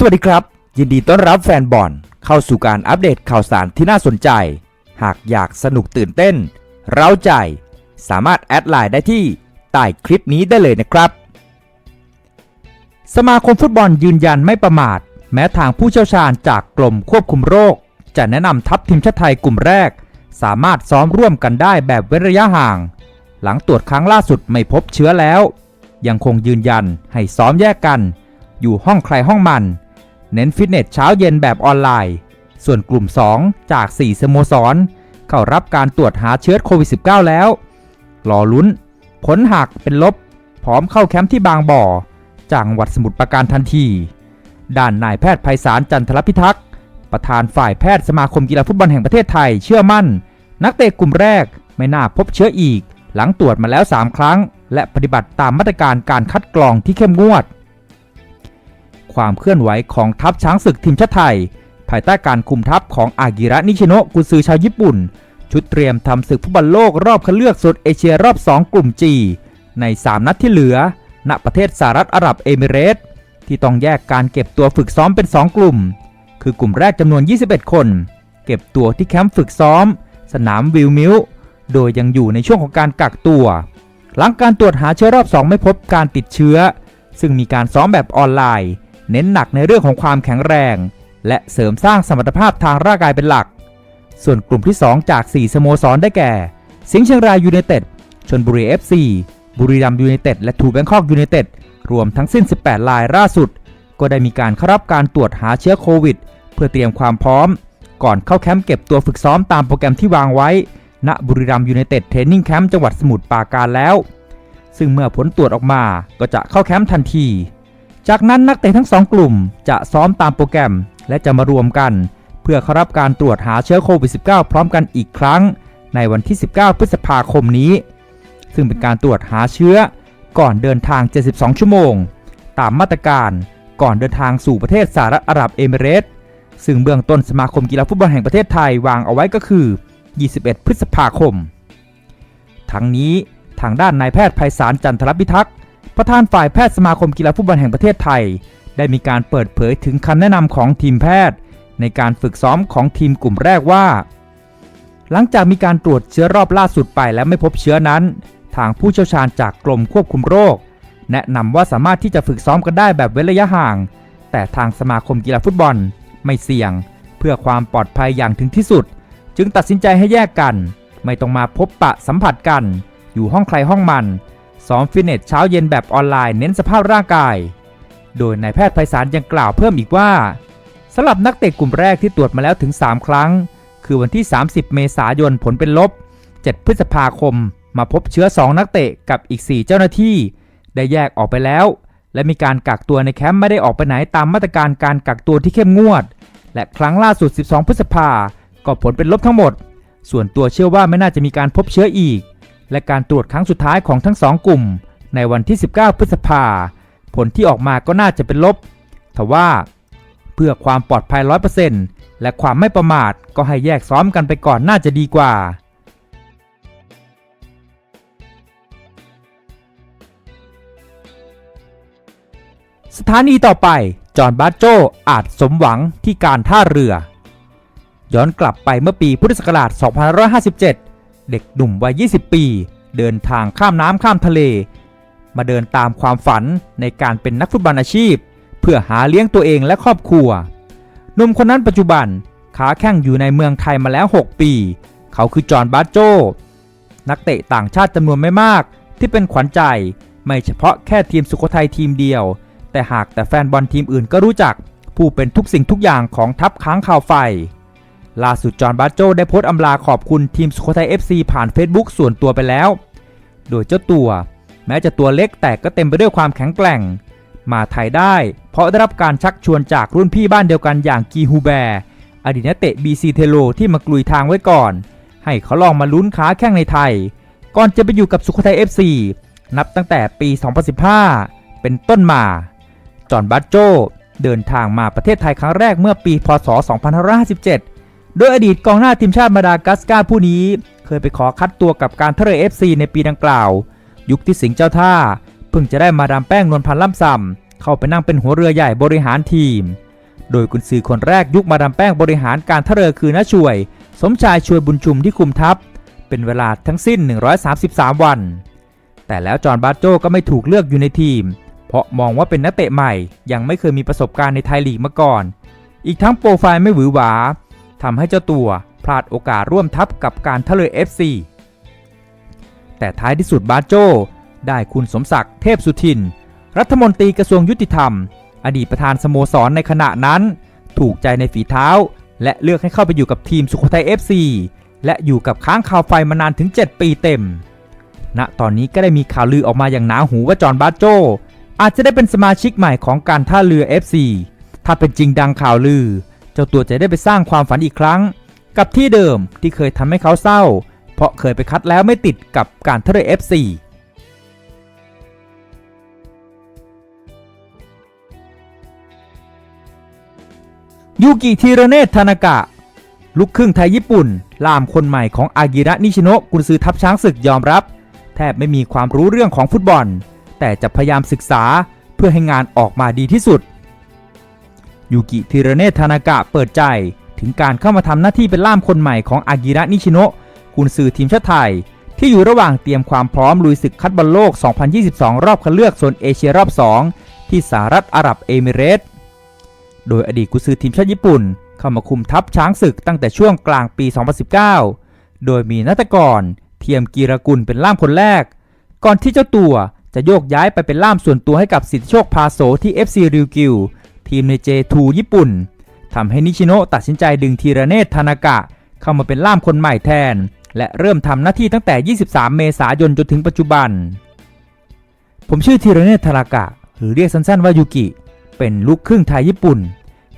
สวัสดีครับ ยินดีต้อนรับแฟนบอลเข้าสู่การอัปเดตข่าวสารที่น่าสนใจ หากอยากสนุกตื่นเต้น เร้าใจ สามารถแอดไลน์ได้ที่ใต้คลิปนี้ได้เลยนะครับ สมาคมฟุตบอลยืนยันไม่ประมาท แม้ทางผู้เชี่ยวชาญจากกรมควบคุมโรค จะแนะนำทัพทีมชาติไทยกลุ่มแรก สามารถซ้อมร่วมกันได้แบบเว้นระยะห่าง หลังตรวจครั้งล่าสุดไม่พบเชื้อแล้ว ยังคงยืนยันให้ซ้อมแยกกัน อยู่ห้องใครห้องมัน เน้นฟิตเนสเช้าเย็นแบบออนไลน์ ส่วนกลุ่ม 2 จาก 4 สโมสร เข้ารับการตรวจหาเชื้อโควิด -19 แล้ว รอลุ้น ผลหากเป็นลบ พร้อมเข้าแคมป์ที่บางบ่อจังหวัดสมุทรปราการทันที ด้านนายแพทย์ไพศาลจันทรพิทักษ์ ประธานฝ่ายแพทย์สมาคมกีฬาฟุตบอลแห่งประเทศไทยเชื่อมั่น นักเตะกลุ่มแรกไม่น่าพบเชื้ออีก หลังตรวจมาแล้ว 3 ครั้ง และปฏิบัติตามมาตรการการคัดกรองที่เข้มงวด ความเคลื่อนไหวของทัพช้างศึกทีมชาติไทย ภายใต้การคุมทัพของอากิระนิชิโนะกุซือชาวญี่ปุ่น ชุดเตรียมทำศึกฟุตบอลโลกรอบคัดเลือกโซนเอเชียรอบ 2 กลุ่ม G ใน 3 นัดที่เหลือ ณประเทศสหรัฐอาหรับเอมิเรตส์ที่ต้องแยกการเก็บตัวฝึกซ้อมเป็น 2 กลุ่ม คือกลุ่มแรกจำนวน 21 คน เก็บตัวที่แคมป์ฝึกซ้อม สนามวิลมิลโดยยังอยู่ในช่วงของการกักตัว หลังการตรวจหาเชื้อรอบ 2 ไม่พบการติดเชื้อ ซึ่งมีการซ้อมแบบออนไลน์ เน้นหนักในเรื่องของความแข็งแรง และเสริมสร้างสมรรถภาพทางร่างกายเป็นหลัก ส่วนกลุ่มที่ 2 จาก 4 สโมสรได้แก่ สิงห์เชียงรายยูไนเต็ดชนบุรี FC บุรีรัมย์ยูไนเต็ดและทูแบงคอกยูไนเต็ดรวมทั้งสิ้น 18 รายล่าสุด ก็ได้มีการเข้ารับการตรวจหาเชื้อโควิด เพื่อเตรียมความพร้อม ก่อนเข้าแคมป์เก็บตัวฝึกซ้อมตามโปรแกรมที่วางไว้ ณบุรีรัมย์ยูไนเต็ดเทรนนิ่งแคมป์จังหวัดสมุทรปราการแล้ว ซึ่งเมื่อผลตรวจออกมาก็จะเข้าแคมป์ทันที จากนั้นนักเตะทั้งสองกลุ่มจะซ้อมตามโปรแกรม และจะมารวมกัน เพื่อเข้ารับการตรวจหาเชื้อโควิด -19 พร้อมกันอีกครั้ง ในวันที่ 19 พฤษภาคมนี้ ซึ่งเป็นการตรวจหาเชื้อก่อนเดินทาง 72 ชั่วโมง ตามมาตรการก่อนเดินทางสู่ประเทศสหรัฐอาหรับเอมิเรตส์ซึ่งเบื้องต้นสมาคมกีฬาฟุตบอลแห่งประเทศไทยวางเอาไว้ก็คือ 21 พฤษภาคม ทั้งนี้ทางด้านนายแพทย์ไพศาลจันทรพิทักษ์ ประธานฝ่ายแพทย์สมาคมกีฬาฟุตบอลแห่งประเทศไทย ได้มีการเปิดเผยถึงคำแนะนำของทีมแพทย์ ในการฝึกซ้อมของทีมกลุ่มแรกว่า หลังจากมีการตรวจเชื้อรอบล่าสุดไปและไม่พบเชื้อนั้น ทางผู้เชี่ยวชาญจากกรมควบคุมโรค แนะนำว่าสามารถที่จะฝึกซ้อมกันได้แบบเว้นระยะห่าง แต่ทางสมาคมกีฬาฟุตบอลไม่เสี่ยง เพื่อความปลอดภัยอย่างถึงที่สุด จึงตัดสินใจให้แยกกัน ไม่ต้องมาพบปะสัมผัสกัน อยู่ห้องใครห้องมัน ซ้อมฟิตเนสเช้าเย็นแบบออนไลน์เน้นสภาพร่างกาย โดยนายแพทย์ไพศาลยังกล่าวเพิ่มอีกว่าสำหรับนักเตะกลุ่มแรกที่ตรวจมาแล้วถึง 3 ครั้ง คือวันที่ 30 เมษายนผลเป็นลบ 7 พฤษภาคม มาพบเชื้อ 2 นักเตะกับอีก 4 เจ้าหน้าที่ ได้แยกออกไปแล้ว และมีการกักตัวในแคมป์ไม่ได้ออกไปไหนตามมาตรการการกักตัวที่เข้มงวด และครั้งล่าสุด 12 พฤษภาก็ผลเป็นลบทั้งหมด ส่วนตัวเชื่อว่าไม่น่าจะมีการพบเชื้ออีก และการตรวจครั้งสุดท้ายของทั้งสองกลุ่ม ในวันที่ 19 พฤษภา ผลที่ออกมาก็น่าจะเป็นลบทว่าเพื่อความปลอดภัย 100%และความไม่ประมาทก็ให้แยกซ้อมกันไปก่อนน่าจะดีกว่า สถานีต่อไปจอห์นบาโจอาจสมหวังที่การท่าเรือ ย้อนกลับไปเมื่อปีพุทธศักราช2557 เด็กหนุ่มวัย 20 ปี เดินทางข้ามน้ำข้ามทะเล มาเดินตามความฝันในการเป็นนักฟุตบอลอาชีพ เพื่อหาเลี้ยงตัวเองและครอบครัวหนุ่มคนนั้นปัจจุบันขาแข้งอยู่ในเมืองไทยมาแล้ว 6 ปี เขาคือจอห์นบาโจ นักเตะต่างชาติจำนวนไม่มากที่เป็นขวัญใจ ไม่เฉพาะแค่ทีมสุโขทัยทีมเดียว แต่หากแต่แฟนบอลทีมอื่นก็รู้จัก ผู้เป็นทุกสิ่งทุกอย่างของทัพค้างข่าวไฟ ล่าสุดจอห์นบาโจได้โพสต์อำลาขอบคุณทีมสุโขทัย FC ผ่าน Facebook ส่วนตัวไปแล้ว โดยเจ้าตัว แม้จะตัวเล็กแต่ก็เต็มไปด้วยความแข็งแกร่ง มาไทยได้ เพราะได้รับการชักชวนจากรุ่นพี่บ้านเดียวกันอย่างกีฮูแบร์อดีตนักเตะ BC เทโลที่มากลุยทางไว้ก่อน ให้เขาลองมาลุ้นค้าแข้งในไทย ก่อนจะไปอยู่กับสุโขทัย FC นับตั้งแต่ปี 2015 เป็นต้นมา จอห์นบัตโจเดินทางมาประเทศไทยครั้งแรกเมื่อปี พศ 2557 โดยอดีตกองหน้าทีมชาติมาดากัสการ์ผู้นี้ เคยไปขอคัดตัวกับการทเรือ FC ในปีดังกล่าว ยุคที่สิงห์เจ้าท่า เพิ่งจะได้มาดามแป้งนวลพันธ์ล่ำซำเข้าไปนั่งเป็นหัวเรือใหญ่บริหารทีม โดยกุนซือคนแรกยุคมาดามแป้งบริหารการทเรอคือน้าช่วย สมชายช่วยบุญชุมที่คุมทัพ เป็นเวลาทั้งสิ้น 133 วัน แต่แล้วจอห์นบาโจก็ไม่ถูกเลือกอยู่ในทีม เพราะมองว่าเป็นนักเตะใหม่ ยังไม่เคยมีประสบการณ์ในไทยลีกมาก่อน อีกทั้งโปรไฟล์ไม่หวือหวา ทำให้เจ้าตัวพลาดโอกาสร่วมทัพกับการท่าเรือ FC แต่ท้ายที่สุดบาโจ ได้คุณสมศักดิ์เทพสุทิน รัฐมนตรีกระทรวงยุติธรรม อดีตประธานสโมสรในขณะนั้น ถูกใจในฝีเท้า และเลือกให้เข้าไปอยู่กับทีมสุโขทัย FC และอยู่กับค้างคาวไฟมานานถึง 7 ปีเต็ม ณ ตอนนี้ก็ได้มีข่าวลือออกมาอย่างหนาหูว่าจอห์นบาโจ อาจจะได้เป็นสมาชิกใหม่ของการท่าเรือ FC ถ้าเป็นจริงดังข่าวลือ จ้าตัวจะได้ไปสร้างความฝันอีกครั้ง กับที่เดิมที่เคยทำให้เขาเศร้า เพราะเคยไปคัดแล้วไม่ติดกับการเทเรือ FC ยูกิทีระเนศธนากะ ลูกครึ่งไทยญี่ปุ่น ล่ามคนใหม่ของอากิระนิชิโนะกุนซือทัพช้างศึกยอมรับ แทบไม่มีความรู้เรื่องของฟุตบอล แต่จะพยายามศึกษาเพื่อให้งานออกมาดีที่สุด ยูกิทีระเนศธนากะเปิดใจ ถึงการเข้ามาทำหน้าที่เป็นล่ามคนใหม่ของอากิระนิชิโนะกุนซือทีมชาติไทย ที่อยู่ระหว่างเตรียมความพร้อมลุยศึกคัดบอลโลก 2022 รอบคัดเลือกโซนเอเชียรอบ 2 ที่สหรัฐอาหรับเอมิเรตส์โดยอดีตกุนซือทีมชาติญี่ปุ่น เข้ามาคุมทัพช้างศึกตั้งแต่ช่วงกลางปี 2019 โดยมีนัตกร เทียมกีรกุลเป็นล่ามคนแรก ก่อนที่เจ้าตัวจะโยกย้ายไปเป็นล่ามส่วนตัวให้กับสิทธิโชคพาโซที่ FC ริวกิว ทีมใน J2 ญี่ปุ่นทำให้นิชิโนะตัดสินใจดึงทีระเนศธนากะ เข้ามาเป็นล่ามคนใหม่แทน และเริ่มทำหน้าที่ตั้งแต่ 23 เมษายนจนถึงปัจจุบัน ผมชื่อธีรเนศธารากะ หรือเรียกสั้นๆว่ายูกิ เป็นลูกครึ่งไทยญี่ปุ่น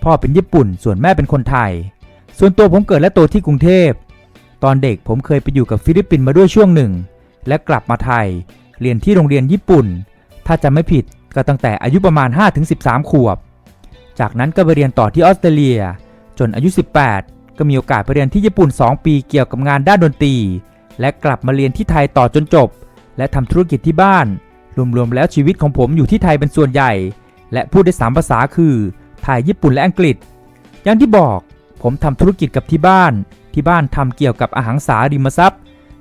พ่อเป็นญี่ปุ่น ส่วนแม่เป็นคนไทย ส่วนตัวผมเกิดและโตที่กรุงเทพ ตอนเด็กผมเคยไปอยู่กับฟิลิปปินส์มาด้วยช่วงหนึ่ง และกลับมาไทย เรียนที่โรงเรียนญี่ปุ่น ถ้าจำไม่ผิดก็ตั้งแต่อายุประมาณ 5-13 ขวบ จากนั้นก็ไปเรียนต่อที่ออสเตรเลีย จนอายุ 18 ก็มีโอกาสไปเรียนที่ญี่ปุ่น 2 ปีเกี่ยวกับงานด้านดนตรี และกลับมาเรียนที่ไทยต่อจนจบ และทำธุรกิจที่บ้าน รวมๆแล้วชีวิตของผมอยู่ที่ไทยเป็นส่วนใหญ่ และพูดได้สามภาษาคือ ไทย ญี่ปุ่นและอังกฤษ อย่างที่บอกผมทำธุรกิจกับที่บ้าน ที่บ้านทำเกี่ยวกับอาหังสาริมทรัพย์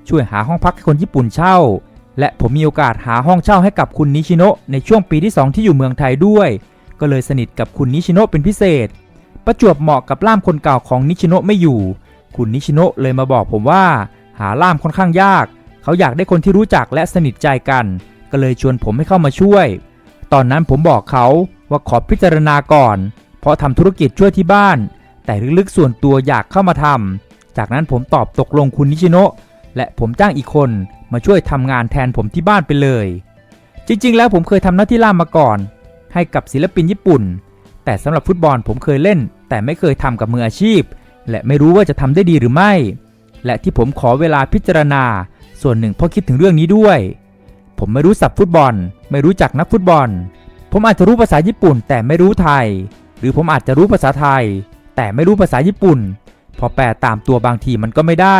ช่วยหาห้องพักให้คนญี่ปุ่นเช่า และผมมีโอกาสหาห้องเช่าให้กับคุณนิชิโนะในช่วงปีที่ 2 ที่อยู่เมืองไทยด้วย ก็เลยสนิทกับคุณนิชิโนะเป็นพิเศษ ประจวบเหมาะกับล่ามคนเก่าของนิชิโนะไม่อยู่ คุณนิชิโนะเลยมาบอกผมว่า หาล่ามค่อนข้างยาก เขาอยากได้คนที่รู้จักและสนิทใจกัน ก็เลยชวนผมให้เข้ามาช่วย ตอนนั้นผมบอกเขาว่าขอพิจารณาก่อน เพราะทำธุรกิจช่วยที่บ้าน แต่ลึกๆส่วนตัวอยากเข้ามาทำจากนั้นผมตอบตกลงคุณนิชิโนะและผมจ้างอีกคนมาช่วยทำงานแทนผมที่บ้านไปเลย จริงๆ แล้วผมเคยทำหน้าที่ล่ามมาก่อน ให้กับศิลปินญี่ปุ่น แต่สำหรับฟุตบอลผมเคยเล่น แต่ไม่เคยทำกับมืออาชีพ และไม่รู้ว่าจะทำได้ดีหรือไม่ และที่ผมขอเวลาพิจารณา ส่วนหนึ่งเพราะคิดถึงเรื่องนี้ด้วย ผมไม่รู้สับฟุตบอล ไม่รู้จักนักฟุตบอล ผมอาจจะรู้ภาษาญี่ปุ่น แต่ไม่รู้ไทย หรือผมอาจจะรู้ภาษาไทย แต่ไม่รู้ภาษาญี่ปุ่น พอแปลตามตัวบางทีมันก็ไม่ได้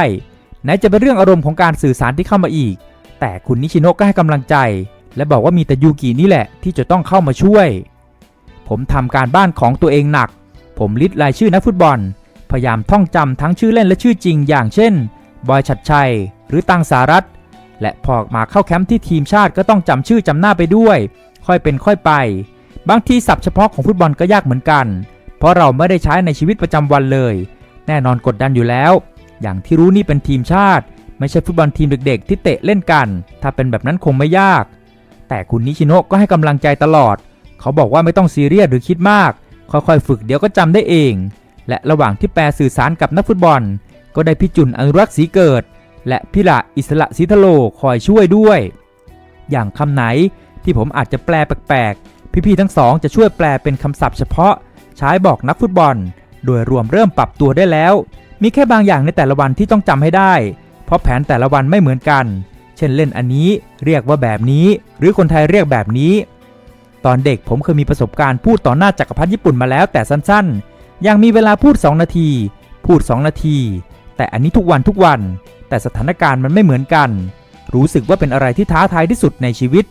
ไหนจะเป็นเรื่องอารมณ์ของการสื่อสารที่เข้ามาอีก แต่คุณนิชิโนะก็ให้กำลังใจ และบอกว่ามีแต่ยูกินี่แหละที่จะต้องเข้ามาช่วย ผมทำการบ้านของตัวเองหนัก ผมลิสต์รายชื่อนักฟุตบอล พยายามท่องจำทั้งชื่อเล่นและชื่อจริง อย่างเช่น บอยชัดชัย หรือตังสารัตและพอมาเข้าแคมป์ที่ทีมชาติก็ต้องจำชื่อจำหน้าไปด้วย ค่อยเป็นค่อยไป บางทีศัพท์เฉพาะของฟุตบอลก็ยากเหมือนกัน เพราะเราไม่ได้ใช้ในชีวิตประจำวันเลย แน่นอนกดดันอยู่แล้ว อย่างที่รู้นี่เป็นทีมชาติ ไม่ใช่ฟุตบอลทีมเด็ก ๆ ที่เตะเล่นกัน ถ้าเป็นแบบนั้นคงไม่ยาก แต่คุณนิชิโนะก็ให้กำลังใจตลอด เขาบอกว่าไม่ต้องซีเรียสหรือคิดมาก ค่อยๆ ฝึกเดี๋ยวก็จำได้เอง และระหว่างที่แปลสื่อสารกับนักฟุตบอล ก็ได้พี่จุนอนุรักษ์ศรีเกิด และพี่ละอิสระศรีทโลคอยช่วยด้วย อย่างคำไหนที่ผมอาจจะแปลแปลกๆ พี่ๆทั้งสองจะช่วยแปลเป็นคำศัพท์เฉพาะ ใช้บอกนักฟุตบอล โดยรวมเริ่มปรับตัวได้แล้ว มีแค่บางอย่างในแต่ละวันที่ต้องจำให้ได้ เพราะแผนแต่ละวันไม่เหมือนกัน เช่นเล่นอันนี้เรียกว่าแบบนี้ หรือคนไทยเรียกแบบนี้ ตอนเด็กผมเคยมีประสบการณ์พูดต่อหน้าจักรพรรดิญี่ปุ่นมาแล้วแต่สั้นๆ ยังมีเวลาพูด 2 นาที พูด 2 นาที แต่อันนี้ทุกวันทุกวัน แต่สถานการณ์มันไม่เหมือนกัน รู้สึกว่าเป็นอะไรที่ท้าทายที่สุดในชีวิต